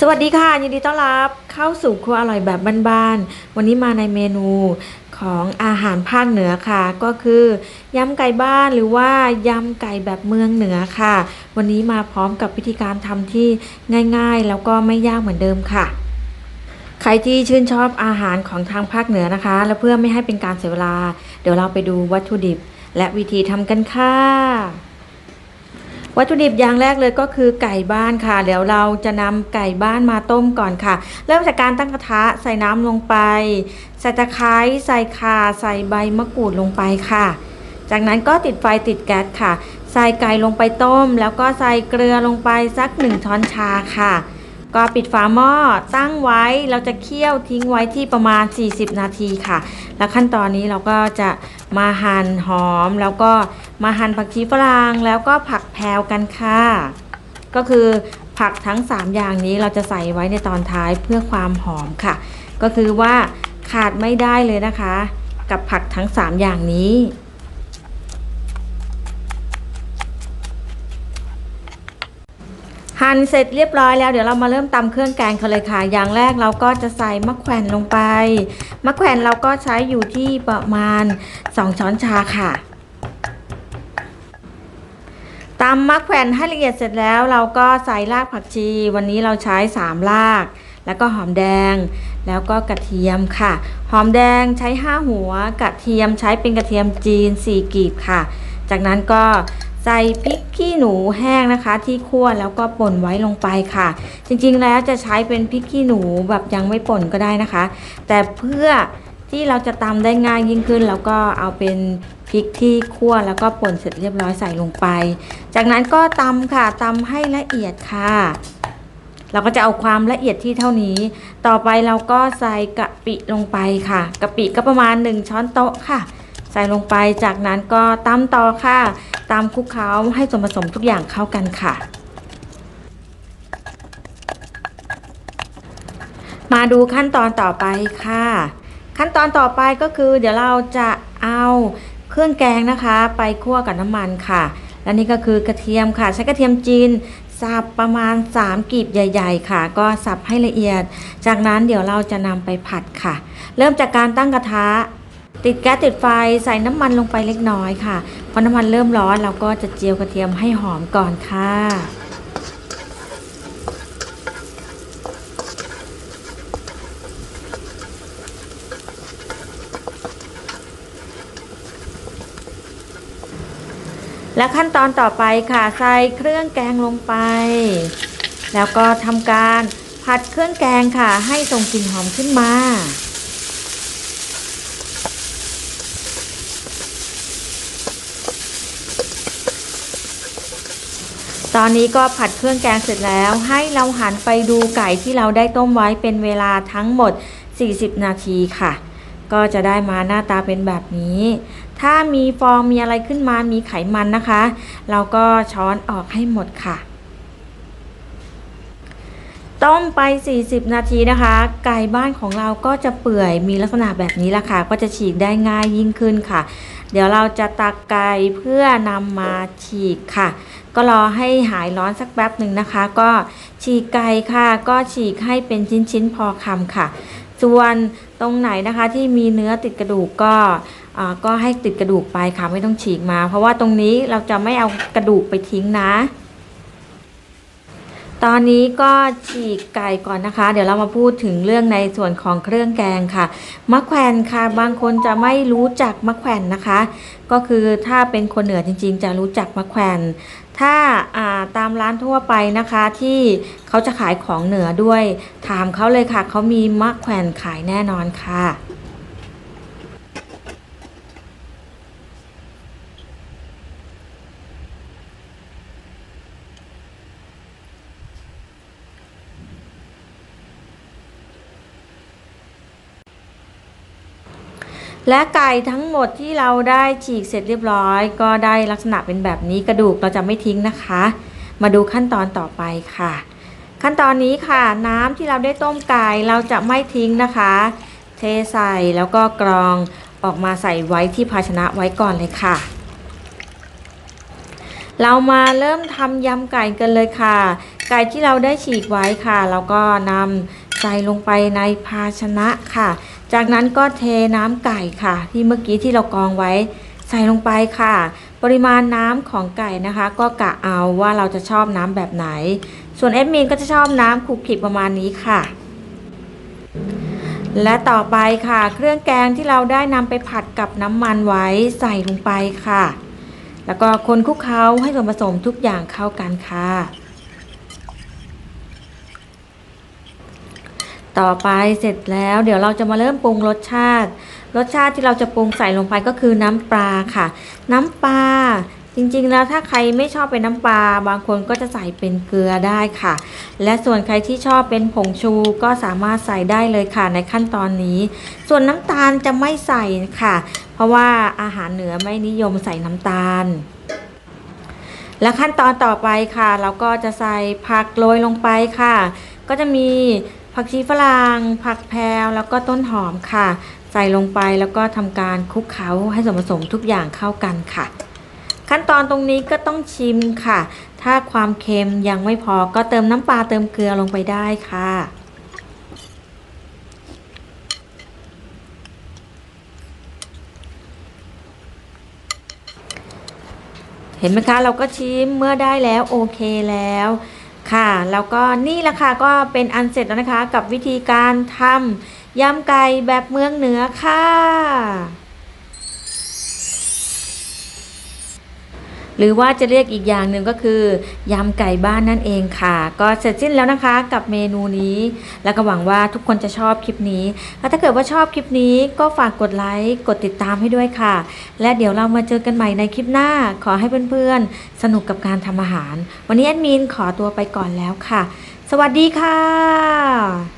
สวัสดีค่ะยินดีต้อนรับเข้าสู่ครัวอร่อยแบบบ้านๆวันนี้มาในเมนูของอาหารภาคเหนือค่ะ ก็คือยำไก่บ้านหรือว่ายำไก่แบบเมืองเหนือค่ะ วันนี้มาพร้อมกับวิธีการทำที่ง่าย ๆ แล้วก็ไม่ยากเหมือนเดิมค่ะ ใครที่ชื่นชอบอาหารของทางภาคเหนือนะคะ และเพื่อไม่ให้เป็นการเสียเวลา เดี๋ยวเราไปดูวัตถุดิบ และวิธีทำกันค่ะ วัตถุดิบอย่างแรกเลยก็คือไก่บ้านค่ะเดี๋ยวเราจะนำไก่บ้านมาต้มก่อนค่ะ เริ่มจากการตั้งกระทะใส่น้ำลงไป ใส่ตะไคร้ใส่ข่าใส่ใบมะกรูดลงไปค่ะ จากนั้นก็ติดไฟติดแก๊สค่ะ ใส่ไก่ลงไปต้ม แล้วก็ใส่เกลือลงไปสักหนึ่งช้อนชาค่ะ ก็ปิดฝาหม้อตั้งไว้เราจะเคี่ยวทิ้งไว้ที่ประมาณ 40 นาทีค่ะ แล้วขั้นตอนนี้เราก็จะมาหั่นหอม แล้วก็มาหั่นผักชีฝรั่งแล้วก็ผักแพรวกันค่ะ ก็คือผักทั้ง 3 อย่างนี้เราจะใส่ไว้ในตอนท้ายเพื่อความหอมค่ะ ก็คือว่าขาดไม่ได้เลยนะคะ กับผักทั้ง 3 อย่างนี้ หั่นเสร็จเรียบร้อยแล้วเดี๋ยวเรามาเริ่มตำเครื่องแกงกันเลยค่ะ อย่างแรกเราก็จะใส่มะแขวนลงไปมะแขวนเราก็ใช้อยู่ที่ประมาณ 2 ช้อนชาค่ะตำมะแขวนให้ละเอียดเสร็จแล้วเราก็ใส่รากผักชี วันนี้เราใช้ 3 ราก แล้วก็หอมแดง แล้วก็กระเทียมค่ะ หอมแดงใช้ 5 หัว กระเทียมใช้เป็นกระเทียมจีน 4 กีบค่ะ จากนั้นก็ ใส่พริกขี้หนูแห้งนะคะ ที่คั่วแล้วก็ป่นไว้ลงไปค่ะ จริงๆแล้วจะใช้เป็นพริกขี้หนูแบบยังไม่ป่นก็ได้นะคะ แต่เพื่อที่เราจะตำได้ง่ายยิ่งขึ้น แล้วก็เอาเป็นพริกที่คั่วแล้วก็ป่นเสร็จเรียบร้อยใส่ลงไป จากนั้นก็ตำค่ะตำให้ละเอียดค่ะ เราก็จะเอาความละเอียดที่เท่านี้ ต่อไปเราก็ใส่กะปิลงไปค่ะกะปิก็ประมาณ 1 ช้อนโต๊ะค่ะ ส่ลงไปจากนั้นก็ตำต่อค่ะตำคลุกเคล้าให้ส่วนผสมทุกอย่างเข้ากันค่ะ มาดูขั้นตอนต่อไปค่ะ ขั้นตอนต่อไปก็คือ เดี๋ยวเราจะเอาเครื่องแกงนะคะ ไปคั่วกับน้ำมันค่ะ และนี่ก็คือกระเทียมค่ะ ใช้กระเทียมจีนสับประมาณ 3กีบใหญ่ ๆ ค่ะ ก็สับให้ละเอียด จากนั้นเดี๋ยวเราจะนำไปผัดค่ะ เริ่มจากการตั้งกระทะ ติดแก๊สติดไฟใส่น้ำมันลงไปเล็กน้อยค่ะพอน้ำมันเริ่มร้อนเราก็จะเจียวกระเทียมให้หอมก่อนค่ะและขั้นตอนต่อไปค่ะใส่เครื่องแกงลงไป แล้วก็ทำการผัดเครื่องแกงค่ะ ให้ส่งกลิ่นหอมขึ้นมา ตอนนี้ก็ผัดเครื่องแกงเสร็จแล้ว ให้เราหันไปดูไก่ที่เราได้ต้มไว้เป็นเวลาทั้งหมด 40 นาทีค่ะ ก็จะได้มาหน้าตาเป็นแบบนี้ ถ้ามีฟองมีอะไรขึ้นมามีไขมันนะคะ เราก็ช้อนออกให้หมดค่ะ ต้มไป 40 นาทีนะคะ ไก่บ้านของเราก็จะเปื่อยมีลักษณะแบบนี้ละค่ะ ก็จะฉีกได้ง่ายยิ่งขึ้นค่ะ เดี๋ยวเราจะตักไก่เพื่อนำมาฉีกค่ะ ก็รอให้หายร้อนสักแป๊บหนึ่งนะคะ ก็ฉีกไก่ค่ะ ก็ฉีกให้เป็นชิ้นๆพอคำค่ะ ส่วนตรงไหนนะคะที่มีเนื้อติดกระดูกก็ก็ให้ติดกระดูกไปค่ะไม่ต้องฉีกมา เพราะว่าตรงนี้เราจะไม่เอากระดูกไปทิ้งนะ ตอนนี้ก็ฉีกไก่ก่อนนะคะ เดี๋ยวเรามาพูดถึงเรื่องในส่วนของเครื่องแกงค่ะมะแขวนค่ะ บางคนจะไม่รู้จักมะแขวนนะคะ ก็คือถ้าเป็นคนเหนือจริง ๆ จะรู้จักมะแขวนถ้าาตามร้านทั่วไปนะคะที่เขาจะขายของเหนือด้วย ถามเขาเลยค่ะ เขามีมะแขวนขายแน่นอนค่ะ และไก่ทั้งหมดที่เราได้ฉีกเสร็จเรียบร้อย ก็ได้ลักษณะเป็นแบบนี้กระดูกเราจะไม่ทิ้งนะคะ มาดูขั้นตอนต่อไปค่ะ ขั้นตอนนี้ค่ะ น้ำที่เราได้ต้มไก่เราจะไม่ทิ้งนะคะ เทใส่แล้วก็กรองออกมาใส่ไว้ที่ภาชนะไว้ก่อนเลยค่ะ เรามาเริ่มทำยำไก่กันเลยค่ะ ไก่ที่เราได้ฉีกไว้ค่ะเราก็นำ ใส่ลงไปในภาชนะค่ะ จากนั้นก็เทน้ำไก่ค่ะ ที่เมื่อกี้ที่เรากองไว้ ใส่ลงไปค่ะ ปริมาณน้ำของไก่นะคะ ก็กะเอาว่าเราจะชอบน้ำแบบไหน ส่วนเอดมินก็จะชอบน้ำขลุกขลิกประมาณนี้ค่ะและต่อไปค่ะ เครื่องแกงที่เราได้นำไปผัดกับน้ำมันไว้ใส่ลงไปค่ะ แล้วก็คนคลุกเคล้าให้ส่วนผสมทุกอย่างเข้ากันค่ะ ต่อไปเสร็จแล้ว เดี๋ยวเราจะมาเริ่มปรุงรสชาติ รสชาติที่เราจะปรุงใส่ลงไปก็คือน้ำปลาค่ะ น้ำปลาจริงๆแล้วถ้าใครไม่ชอบเป็นน้ำปลาบางคนก็จะใส่เป็นเกลือได้ค่ะ และส่วนใครที่ชอบเป็นผงชูก็สามารถใส่ได้เลยค่ะในขั้นตอนนี้ ส่วนน้ำตาลจะไม่ใส่ค่ะ เพราะว่าอาหารเหนือไม่นิยมใส่น้ำตาล และขั้นตอนต่อไปค่ะ เราก็จะใส่ผักโรยลงไปค่ะ ก็จะมี ผักชีฝรั่งผักแพรวแล้วก็ต้นหอมค่ะ ใส่ลงไปแล้วก็ทำการคลุกเคล้าให้ส่วนผสมทุกอย่างเข้ากันค่ะ ขั้นตอนตรงนี้ก็ต้องชิมค่ะ ถ้าความเค็มยังไม่พอก็เติมน้ำปลาเติมเกลือลงไปได้ค่ะเห็นไหมคะ เราก็ชิมเมื่อได้แล้วโอเคแล้ว ค่ะ แล้วก็นี่ละค่ะก็เป็นอันเสร็จแล้วนะคะ กับวิธีการทำยำไก่แบบเมืองเหนือค่ะ หรือว่าจะเรียกอีกอย่างหนึ่งก็คือยำไก่บ้านนั่นเองค่ะ ก็เสร็จสิ้นแล้วนะคะกับเมนูนี้ แล้วก็หวังว่าทุกคนจะชอบคลิปนี้แล้วถ้าเกิดว่าชอบคลิปนี้ก็ฝากกดไลค์กดติดตามให้ด้วยค่ะ และเดี๋ยวเรามาเจอกันใหม่ในคลิปหน้า ขอให้เพื่อนๆ สนุกกับการทำอาหาร วันนี้แอดมินขอตัวไปก่อนแล้วค่ะ สวัสดีค่ะ